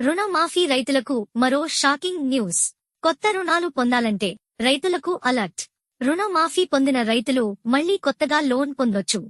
రుణమాఫీ రైతులకు మరో షాకింగ్ న్యూస్. కొత్త రుణాలు పొందాలంటే రైతులకు అలర్ట్. రుణమాఫీ పొందిన రైతులు మళ్ళీ కొత్తగా లోన్ పొందొచ్చు.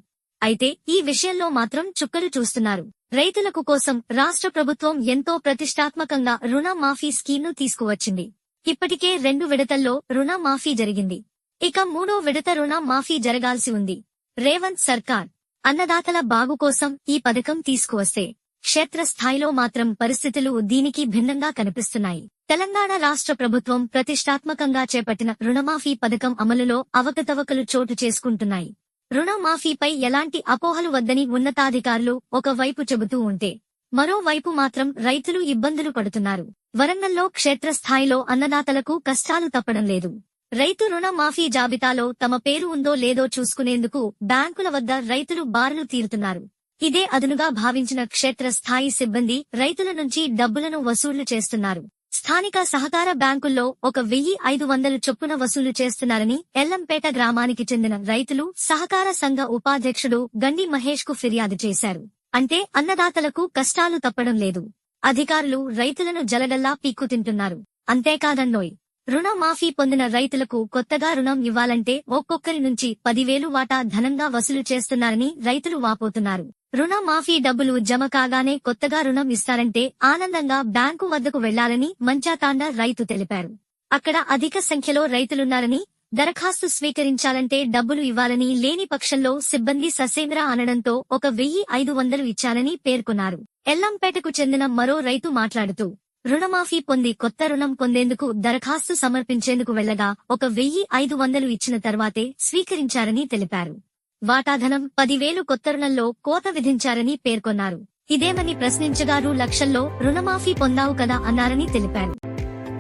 అయితే ఈ విషయంలో మాత్రం చుక్కలు చూస్తున్నారు. రైతులకు కోసం రాష్ట్ర ప్రభుత్వం ఎంతో ప్రతిష్టాత్మకంగా రుణమాఫీ స్కీమ్ను తీసుకువచ్చింది. ఇప్పటికే రెండు విడతల్లో రుణమాఫీ జరిగింది. ఇక మూడో విడత రుణమాఫీ జరగాల్సి ఉంది. రేవంత్ సర్కార్ అన్నదాతల బాగు కోసం ఈ పథకం తీసుకువస్తే క్షేత్రస్థాయిలో మాత్రం పరిస్థితులు దీనికి భిన్నంగా కనిపిస్తున్నాయి. తెలంగాణ రాష్ట్ర ప్రభుత్వం ప్రతిష్టాత్మకంగా చేపట్టిన రుణమాఫీ పథకం అమలులో అవకతవకలు చోటు చేసుకుంటున్నాయి. రుణమాఫీపై ఎలాంటి అపోహలు వద్దని ఉన్నతాధికారులు ఒకవైపు చెబుతూ ఉంటే మరోవైపు మాత్రం రైతులు ఇబ్బందులు పడుతున్నారు. వరంగల్లో క్షేత్రస్థాయిలో అన్నదాతలకు కష్టాలు తప్పడం లేదు. రైతు రుణమాఫీ జాబితాలో తమ పేరు ఉందో లేదో చూసుకునేందుకు బ్యాంకుల వద్ద రైతులు బారులు తీరుతున్నారు. ఇదే అదునుగా భావించిన క్షేత్రస్థాయి సిబ్బంది రైతుల నుంచి డబ్బులను వసూళ్ళు చేస్తున్నారు. స్థానిక సహకార బ్యాంకుల్లో ఒక వెయ్యి ఐదు వందలు చొప్పున వసూలు చేస్తున్నారని ఎల్లంపేట గ్రామానికి చెందిన రైతులు సహకార సంఘ ఉపాధ్యక్షుడు గండి మహేష్కు ఫిర్యాదు చేశారు. అంటే అన్నదాతలకు కష్టాలు తప్పడం లేదు. అధికారులు రైతులను జలగల్లా పీక్కు తింటున్నారు అంతేకాదన్నోయ్ రుణమాఫీ పొందిన రైతులకు కొత్తగా రుణం ఇవ్వాలంటే ఒక్కొక్కరి నుంచి పదివేలు వాటా ధనంగా వసూలు చేస్తున్నారని రైతులు వాపోతున్నారు. రుణమాఫీ డబ్బులు జమ కాగానే కొత్తగా రుణం ఇస్తారంటే ఆనందంగా బ్యాంకు వద్దకు వెళ్ళాలని మంచాతాండ రైతు తెలిపారు. అక్కడ అధిక సంఖ్యలో రైతులున్నారని దరఖాస్తు స్వీకరించాలంటే డబ్బులు ఇవ్వాలని లేని పక్షంలో సిబ్బంది ససేంద్ర అనడంతో ఒక వెయ్యి ఐదు వందలు ఇచ్చారని పేర్కొన్నారు. ఎల్లంపేటకు చెందిన మరో రైతు మాట్లాడుతూ రుణమాఫీ పొంది కొత్త రుణం పొందేందుకు దరఖాస్తు సమర్పించేందుకు వెళ్ళగా ఒక వెయ్యి ఐదు వందలు ఇచ్చిన తర్వాతే స్వీకరించారని తెలిపారు. వాటాధనం పదివేలు కొత్త రుణంలో కోత విధించారని పేర్కొన్నారు. ఇదేమని ప్రశ్నించగారు లక్షల్లో రుణమాఫీ పొందావు కదా అన్నారని తెలిపారు.